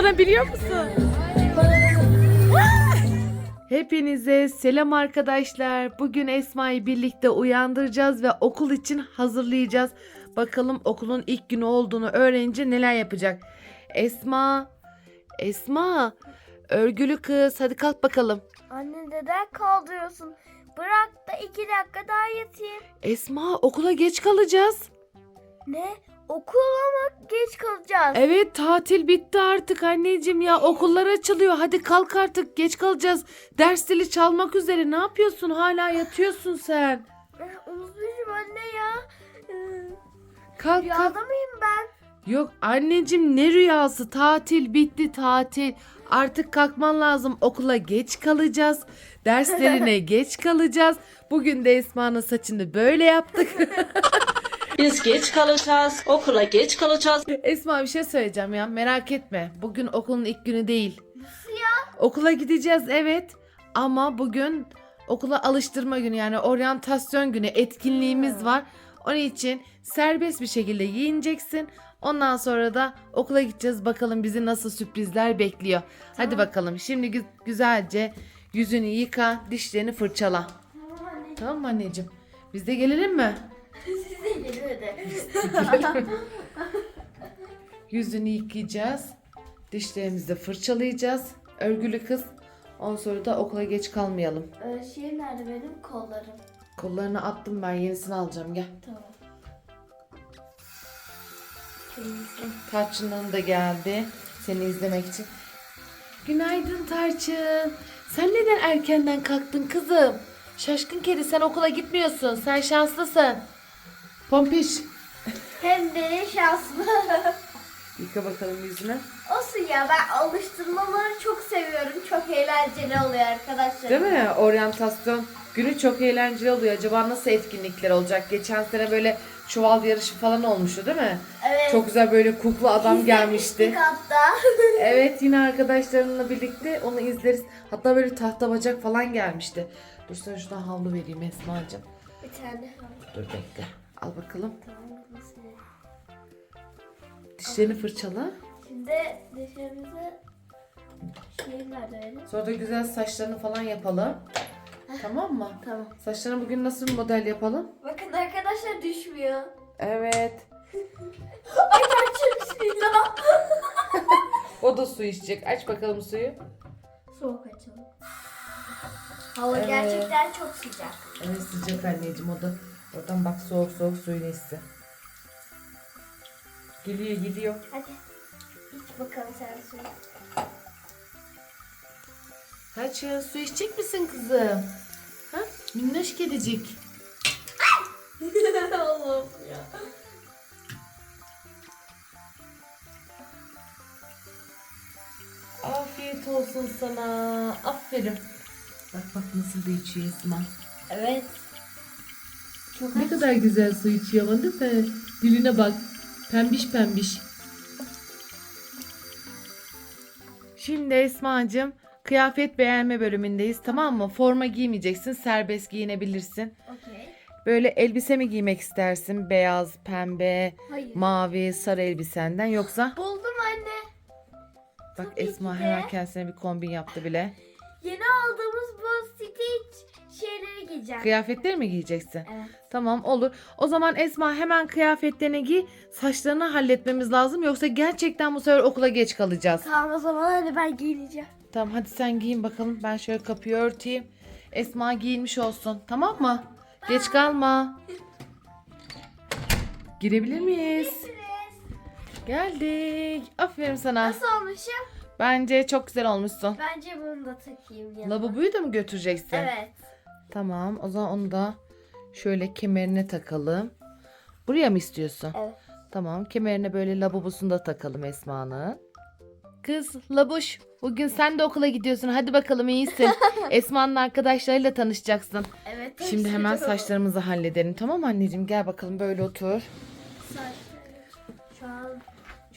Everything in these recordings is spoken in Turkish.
kullanabiliyor musun? Hepinize selam arkadaşlar. Bugün Esma'yı birlikte uyandıracağız ve okul için hazırlayacağız. Bakalım okulun ilk günü olduğunu öğrenince neler yapacak. Esma, Esma, örgülü kız hadi kalk bakalım. Anne neden kaldırıyorsun? Bırak da iki dakika daha yatayım. Esma okula geç kalacağız. Ne? Okula mı geç kalacağız? Evet tatil bitti artık anneciğim ya okullar açılıyor. Hadi kalk artık geç kalacağız. Ders zili çalmak üzere ne yapıyorsun hala yatıyorsun sen. Eh, Unutmuşum anne ya. Ee, Kalk kalk. Rüyada mıyım ben? Yok anneciğim ne rüyası tatil bitti tatil. Artık kalkman lazım okula geç kalacağız. Derslerine geç kalacağız. Bugün de Esma'nın saçını böyle yaptık. Biz geç kalacağız. Okula geç kalacağız. Esma bir şey söyleyeceğim ya merak etme. Bugün okulun ilk günü değil. Nasıl ya? Okula gideceğiz evet ama bugün okula alıştırma günü yani oryantasyon günü etkinliğimiz var. Onun için serbest bir şekilde giyineceksin. Ondan sonra da okula gideceğiz. Bakalım bizi nasıl sürprizler bekliyor. Hadi bakalım. Şimdi gü- güzelce yüzünü yıka, dişlerini fırçala. Tamam anne. Tamam mı anneciğim? Biz de gelelim mi? Yüzünü yıkayacağız. Dişlerimizi de fırçalayacağız. Örgülü kız. Ondan sonra da okula geç kalmayalım. Ee, şey nerede benim kollarım? Kollarını attım ben yenisini alacağım gel. Tamam. Tarçın'ın da geldi seni izlemek için. Günaydın Tarçın. Sen neden erkenden kalktın kızım? Şaşkın kedi sen okula gitmiyorsun. Sen şanslısın. Pompiş. Hem de şanslı. Yıka bakalım yüzünü. Olsun ya ben alıştırmaları çok seviyorum. Çok eğlenceli oluyor arkadaşlar. Değil mi? Oryantasyon günü çok eğlenceli oluyor. Acaba nasıl etkinlikler olacak? Geçen sene böyle çuval yarışı falan olmuştu değil mi? Evet. Çok güzel böyle kuklu adam gelmişti. Hatta. Evet yine arkadaşlarımla birlikte onu izleriz. Hatta böyle tahta bacak falan gelmişti. Dur sana şuradan havlu vereyim Esma'cığım. Bir tane. Dur bekle. Al bakalım. Tamam nasıl? Dişlerini fırçala. Şimdi dişlerimize şey nerede benim? Sonra da güzel saçlarını falan yapalım. Tamam mı? Tamam. Saçlarını bugün nasıl bir model yapalım? Bakın arkadaşlar düşmüyor. Evet. Ay kaçır bismillah. O da su içecek. Aç bakalım suyu. Soğuk açalım. Hava Evet. gerçekten çok sıcak. Evet sıcak anneciğim o da. Oradan bak soğuk soğuk suyunu içsin. Geliyor geliyor. Hadi. İç bakalım sen suyu. Tarçın su içecek misin kızım? Ha? Minnoş kedicik. Allah'ım ya. Afiyet olsun sana. Aferin. Bak bak nasıl da içiyor Esma. Evet. Çok Ne kadar güzel su içiyor ama değil mi? Diline bak. Pembiş pembiş. Şimdi Esma'cığım kıyafet beğenme bölümündeyiz tamam mı? Forma giymeyeceksin serbest giyinebilirsin. Okey. Böyle elbise mi giymek istersin? Beyaz, pembe, Hayır. mavi, sarı elbisenden yoksa? Buldum anne. Bak Tabii Esma ki de. hemen kendisine bir kombin yaptı bile. Yeni aldığımız bu Stitch şeyleri giyeceğim. Kıyafetleri mi giyeceksin? Evet. Tamam olur. O zaman Esma hemen kıyafetlerini giy. Saçlarını halletmemiz lazım. Yoksa gerçekten bu sefer okula geç kalacağız. Tamam o zaman hadi ben giyineceğim. Tamam hadi sen giyin bakalım. Ben şöyle kapıyı örteyim. Esma giyinmiş olsun. Tamam mı? Geç kalma. Girebilir miyiz? Geldik. Aferin sana. Nasıl olmuşum? Bence çok güzel olmuşsun. Bence bunu da takayım yanıma. Lavaboyu da mı götüreceksin? Evet. Tamam. O zaman onu da şöyle kemerine takalım. Buraya mı istiyorsun? Evet. Tamam. Kemerine böyle labobosunu da takalım Esma'nın. Kız Labuş bugün sen de okula gidiyorsun. Hadi bakalım iyisin. Esma'nın arkadaşlarıyla tanışacaksın. Evet. Şimdi hemen taşıyorum. saçlarımızı halledelim. Tamam anneciğim? Gel bakalım böyle otur. Şu an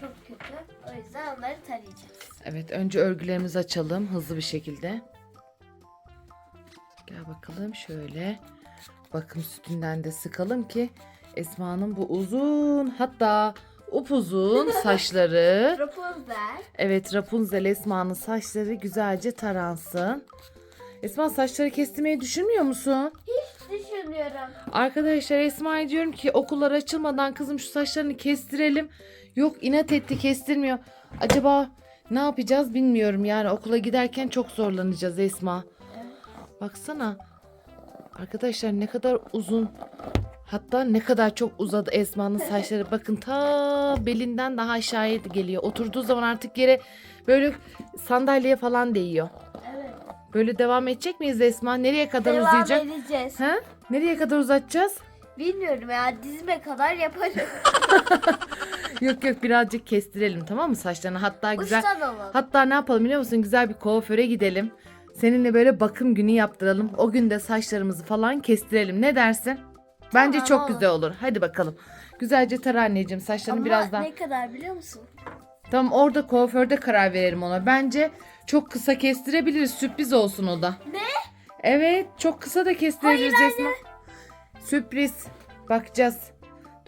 çok kötü. O yüzden onları tarayacağız. Evet önce örgülerimizi açalım hızlı bir şekilde. Gel bakalım şöyle. Bakım sütünden de sıkalım ki Esma'nın bu uzun hatta upuzun saçları. Rapunzel. Evet Rapunzel Esma'nın saçları güzelce taransın. Esma saçları kestirmeyi düşünmüyor musun? Düşünüyorum. Arkadaşlar Esma'ya diyorum ki okullar açılmadan kızım şu saçlarını kestirelim. Yok inat etti kestirmiyor. Acaba ne yapacağız bilmiyorum yani okula giderken çok zorlanacağız Esma. Baksana. Arkadaşlar ne kadar uzun hatta ne kadar çok uzadı Esma'nın saçları. Bakın ta belinden daha aşağıya geliyor. Oturduğu zaman artık yere böyle sandalyeye falan değiyor. Evet. Böyle devam edecek miyiz Esma? Nereye kadar Devam uzayacak? edeceğiz. Ha? Nereye kadar uzatacağız? Bilmiyorum ya dizime kadar yaparım. Yok yok birazcık kestirelim tamam mı saçlarını? Hatta güzel. Hatta ne yapalım biliyor musun? Güzel bir kuaföre gidelim. Seninle böyle bakım günü yaptıralım. O gün de saçlarımızı falan kestirelim. Ne dersin? Bence Tamam, çok olur. güzel olur. Hadi bakalım. Güzelce tara anneciğim saçlarını Ama birazdan. ne kadar biliyor musun? Tamam orada kuaförde karar verelim ona. Bence çok kısa kestirebiliriz. Sürpriz olsun o da. Ne? Evet çok kısa da kestirebiliriz Esma. Sürpriz. Bakacağız.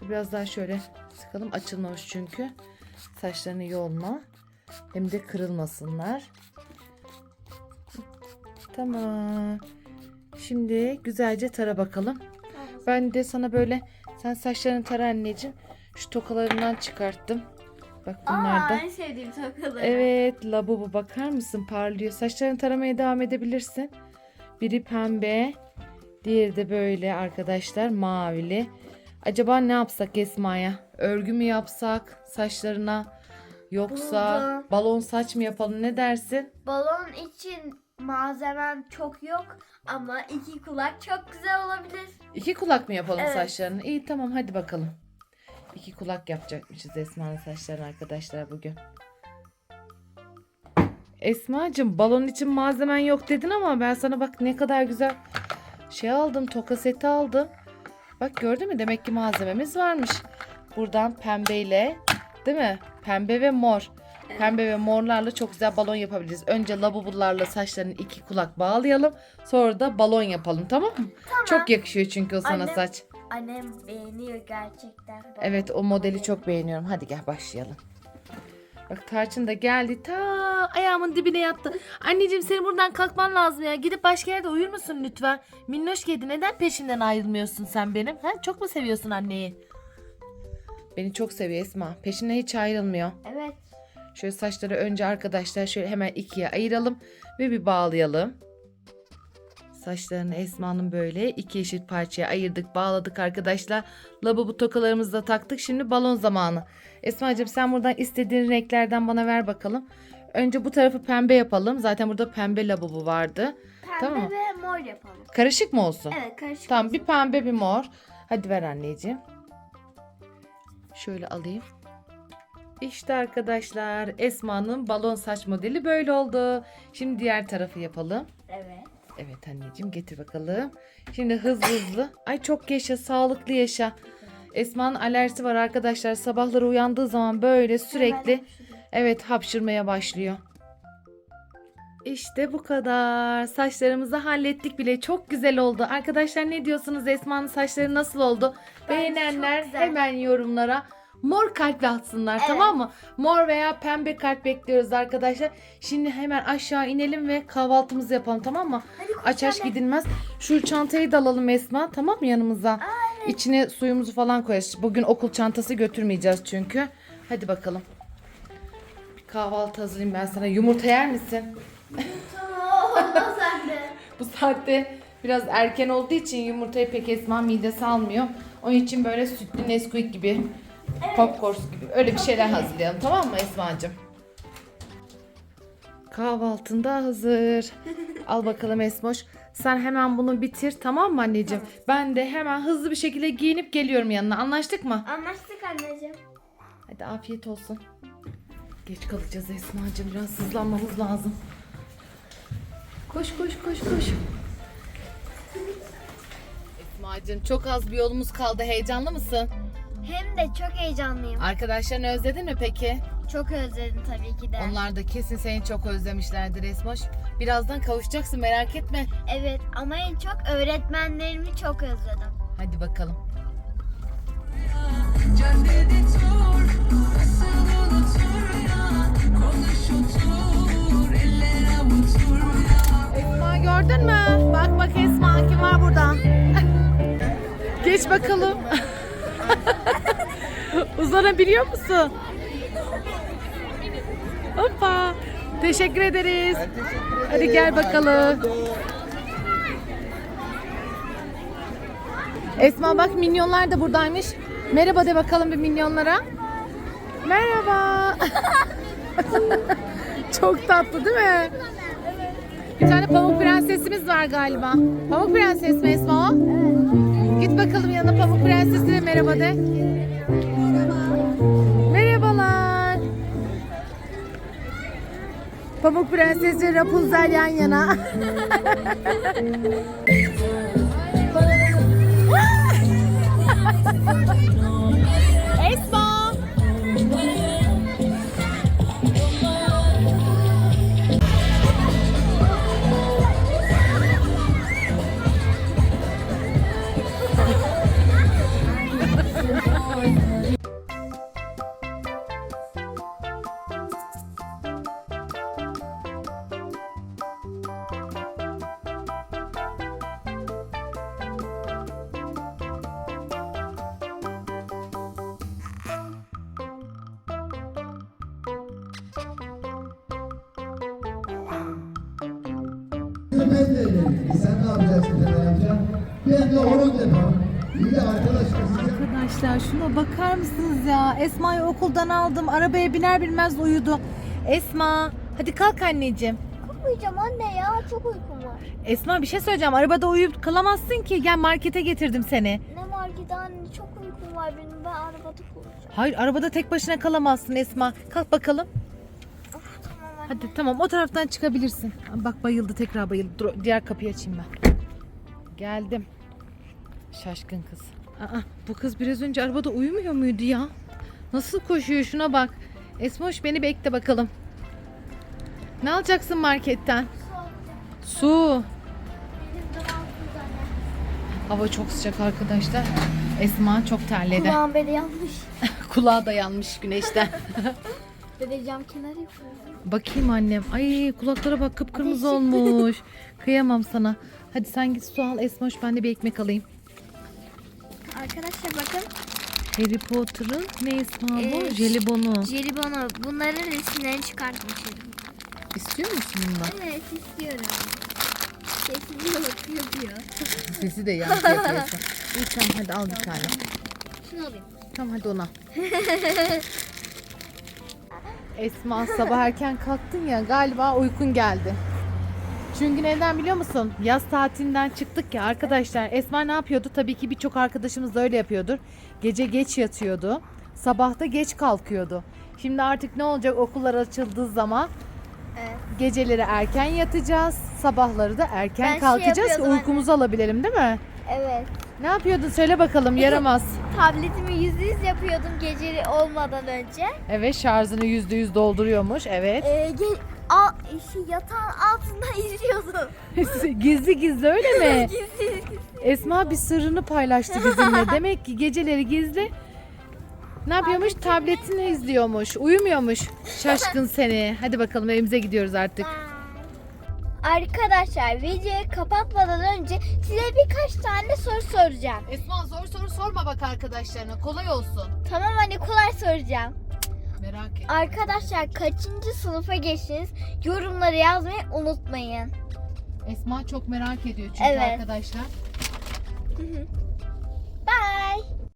Dur biraz daha şöyle sıkalım. Açılmamış çünkü. Saçlarını yolma. Hem de kırılmasınlar. Tamam. Şimdi güzelce tara bakalım. Ben de sana böyle sen saçlarını tara anneciğim. Şu tokalarından çıkarttım. Bak bunlar Aa da. en sevdiğim tokaları. Evet labubu bakar mısın parlıyor. Saçlarını taramaya devam edebilirsin. Biri pembe. Diğeri de böyle arkadaşlar mavili. Acaba ne yapsak Esma'ya? Örgü mü yapsak saçlarına? Yoksa Buldum. balon saç mı yapalım ne dersin? Balon için malzemem çok yok ama iki kulak çok güzel olabilir. İki kulak mı yapalım Evet. saçlarını? İyi tamam hadi bakalım. İki kulak yapacakmışız Esma'nın saçlarını arkadaşlar bugün. Esma'cığım balon için malzemen yok dedin ama ben sana bak ne kadar güzel şey aldım. Toka seti aldım. Bak gördün mü demek ki malzememiz varmış. Buradan pembeyle değil mi? Pembe ve mor. Pembe ve morlarla çok güzel balon yapabiliriz. Önce labubularla saçlarını iki kulak bağlayalım. Sonra da balon yapalım tamam mı? Çok yakışıyor çünkü o sana Annem- saç. Annem beğeniyor gerçekten. balon. Evet o modeli çok beğeniyorum. Hadi gel başlayalım. Bak Tarçın da geldi. Ta ayağımın dibine yattı. Anneciğim senin buradan kalkman lazım ya. Gidip başka yerde uyur musun lütfen? Minnoş kedi neden peşimden ayrılmıyorsun sen benim? Ha? Çok mu seviyorsun anneyi? Beni çok seviyor Esma. Peşinden hiç ayrılmıyor. Evet. Şöyle saçları önce arkadaşlar şöyle hemen ikiye ayıralım ve bir bağlayalım. Saçlarını Esma'nın böyle iki eşit parçaya ayırdık, bağladık arkadaşlar. Lavabo tokalarımızı da taktık. Şimdi balon zamanı. Esma'cığım sen buradan istediğin renklerden bana ver bakalım. Önce bu tarafı pembe yapalım. Zaten burada pembe lavabo vardı. Pembe Tamam. ve mor yapalım. Karışık mı olsun? Evet karışık. Tamam olsun. bir pembe bir mor. Hadi ver anneciğim. Şöyle alayım. İşte arkadaşlar Esma'nın balon saç modeli böyle oldu. Şimdi diğer tarafı yapalım. Evet. Evet anneciğim getir bakalım. Şimdi hızlı hızlı. Ay çok yaşa sağlıklı yaşa. Esma'nın alerjisi var arkadaşlar. Sabahları uyandığı zaman böyle sürekli evet hapşırmaya başlıyor. İşte bu kadar. Saçlarımızı hallettik bile. Çok güzel oldu. Arkadaşlar ne diyorsunuz? Esma'nın saçları nasıl oldu? Bence Beğenenler hemen yorumlara mor kalple atsınlar Evet. tamam mı? Mor veya pembe kalp bekliyoruz arkadaşlar. Şimdi hemen aşağı inelim ve kahvaltımızı yapalım tamam mı? Hadi koş Aç aç anne. gidilmez. Şu çantayı da alalım Esma tamam mı yanımıza? İçine suyumuzu falan koyarız. Bugün okul çantası götürmeyeceğiz çünkü. Hadi bakalım. Bir kahvaltı hazırlayayım ben sana. Yumurta yer misin? Tamam olmaz anne. Bu saatte biraz erken olduğu için yumurtayı pek Esma midesi almıyor. Onun için böyle sütlü Nesquik gibi, popcorn gibi öyle bir şeyler hazırlayalım tamam mı Esma'cığım? Kahvaltın da hazır. Al bakalım Esmoş. Sen hemen bunu bitir tamam mı anneciğim? Ben de hemen hızlı bir şekilde giyinip geliyorum yanına. Anlaştık mı? Anlaştık anneciğim. Hadi afiyet olsun. Geç kalacağız Esma'cığım. Biraz hızlanmamız lazım. Koş koş koş koş. Esma'cığım çok az bir yolumuz kaldı. Heyecanlı mısın? Hem de çok heyecanlıyım. Arkadaşlarını özledin mi peki? Çok özledim tabii ki de. Onlar da kesin seni çok özlemişlerdir Esmoş. Birazdan kavuşacaksın merak etme. Evet ama en çok öğretmenlerimi çok özledim. Hadi bakalım. Esma gördün mü? Bak bak Esma kim var burada? Geç bakalım. Uzanabiliyor musun? Hoppa. Teşekkür ederiz. Hadi gel bakalım. Esma bak minyonlar da buradaymış. Merhaba de bakalım bir minyonlara. Merhaba. Çok tatlı değil mi? Bir tane pamuk prensesimiz var galiba. Pamuk prenses mi Esma o? Git yanına pamuk prensesine merhaba de. Merhabalar. Pamuk prenses ve Rapunzel yan yana. Ben de öyleyim. Sen ne yapacaksın Temel amca? Ben de onun demem. İyi de arkadaşlar size Arkadaşlar şuna bakar mısınız ya? Esma'yı okuldan aldım. Arabaya biner binmez uyudu. Esma hadi kalk anneciğim. Uyuyacağım anne ya çok uykum var. Esma bir şey söyleyeceğim. Arabada uyuyup kalamazsın ki. Gel markete getirdim seni. Ne marketi anne çok uykum var benim ben arabada kalacağım. Hayır arabada tek başına kalamazsın Esma. Kalk bakalım. Hadi tamam o taraftan çıkabilirsin. Bak bayıldı tekrar bayıldı. Dur diğer kapıyı açayım ben. Geldim. Şaşkın kız. Aa, bu kız biraz önce arabada uyumuyor muydu ya? Nasıl koşuyor şuna bak. Esmoş beni bekle bakalım. Ne alacaksın marketten? Su. Anne. Hava çok sıcak arkadaşlar. Esma çok terledi. Kulağım beni yanmış. Kulağı da yanmış güneşten. Böyle cam kenarı. Bakayım annem. Ay kulaklara bak kıpkırmızı olmuş. Kıyamam sana. Hadi sen git su al Esmoş ben de bir ekmek alayım. Arkadaşlar bakın. Harry Potter'ın ne Esma bu? Ee, Jelibonu. Jelibonu. Bunların resimlerini çıkartmışım. İstiyor musun bundan? Evet istiyorum. Sesini bakıyor diyor. Sesi de yankı yapıyorsun. İyi tamam hadi al bir tane. Şunu alayım. Tamam hadi ona. Esma sabah erken kalktın ya galiba uykun geldi. Çünkü neden biliyor musun? Yaz tatilinden çıktık ya arkadaşlar. Esma ne yapıyordu? Tabii ki birçok arkadaşımız da öyle yapıyordur. Gece geç yatıyordu. Sabahta geç kalkıyordu. Şimdi artık ne olacak okullar açıldığı zaman? Evet. Geceleri erken yatacağız. Sabahları da erken Ben şey kalkacağız ki yapıyordum uykumuzu alabilelim değil mi? Evet. Ne yapıyordun? Söyle bakalım yaramaz. Tabletimi yüzde yüz yapıyordum gece olmadan önce. Evet şarjını yüzde yüz dolduruyormuş. Evet. Ee, ge- a- şey, yatağın altında izliyordum. gizli gizli öyle mi? Gizli gizli. Esma bir sırrını paylaştı bizimle. Demek ki geceleri gizli ne yapıyormuş? Tabletini izliyormuş. Uyumuyormuş. Şaşkın seni. Hadi bakalım evimize gidiyoruz artık. Arkadaşlar videoyu kapatmadan önce size birkaç tane soru soracağım. Esma zor soru sorma bak arkadaşlarına. Kolay olsun. Tamam hani kolay soracağım. Merak et. Arkadaşlar kaçıncı sınıfa geçtiniz? Yorumları yazmayı unutmayın. Esma çok merak ediyor çünkü Evet. arkadaşlar.